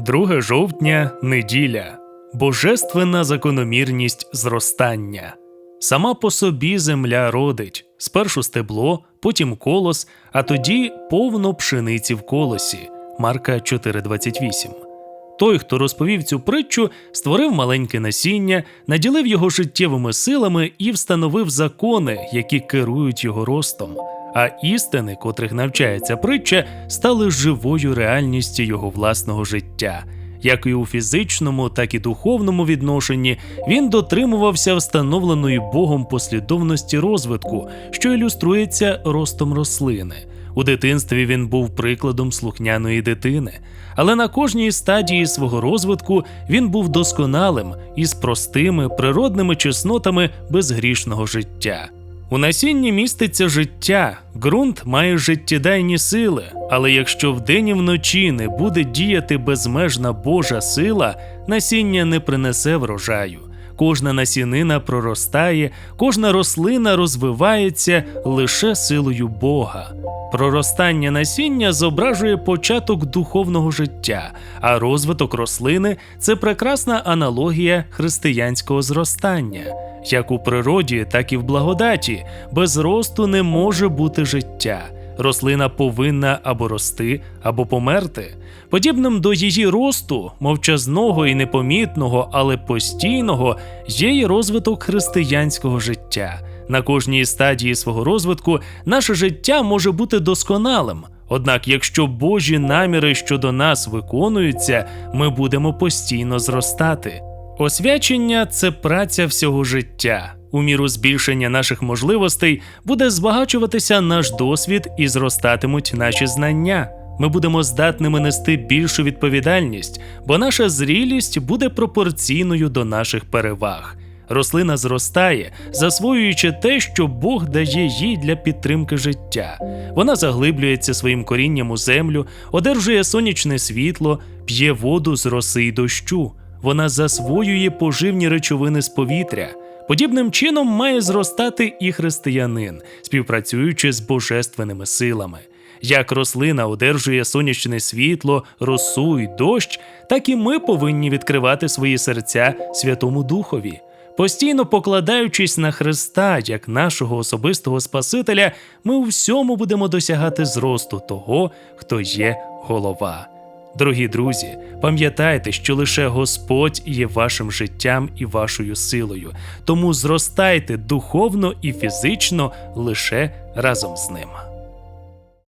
2 жовтня неділя. Божественна закономірність зростання. Сама по собі земля родить спершу стебло, потім колос, а тоді повно пшениці в колосі. Марка 4.28. Той, хто розповів цю притчу, створив маленьке насіння, наділив його життєвими силами і встановив закони, які керують його ростом. А істини, котрих навчається притча, стали живою реальністю його власного життя. Як і у фізичному, так і духовному відношенні він дотримувався встановленої Богом послідовності розвитку, що ілюструється ростом рослини. У дитинстві він був прикладом слухняної дитини, але на кожній стадії свого розвитку він був досконалим із простими природними чеснотами безгрішного життя. У насінні міститься життя, ґрунт має життєдайні сили, але якщо вдень і вночі не буде діяти безмежна Божа сила, насіння не принесе врожаю. Кожна насінина проростає, кожна рослина розвивається лише силою Бога. Проростання насіння зображує початок духовного життя, а розвиток рослини це прекрасна аналогія християнського зростання. Як у природі, так і в благодаті, без росту не може бути життя. Рослина повинна або рости, або померти. Подібним до її росту, мовчазного і непомітного, але постійного, є й розвиток християнського життя. На кожній стадії свого розвитку наше життя може бути досконалим. Однак, якщо Божі наміри щодо нас виконуються, ми будемо постійно зростати. Освячення це праця всього життя. У міру збільшення наших можливостей буде збагачуватися наш досвід і зростатимуть наші знання. Ми будемо здатними нести більшу відповідальність, бо наша зрілість буде пропорційною до наших переваг. Рослина зростає, засвоюючи те, що Бог дає їй для підтримки життя. Вона заглиблюється своїм корінням у землю, одержує сонячне світло, п'є воду з роси й дощу. Вона засвоює поживні речовини з повітря. Подібним чином має зростати і християнин, співпрацюючи з божественними силами. Як рослина одержує сонячне світло, росу й дощ, так і ми повинні відкривати свої серця Святому Духові. Постійно покладаючись на Христа як нашого особистого Спасителя, ми у всьому будемо досягати зросту того, хто є голова. Дорогі друзі, пам'ятайте, що лише Господь є вашим життям і вашою силою, тому зростайте духовно і фізично лише разом з ним.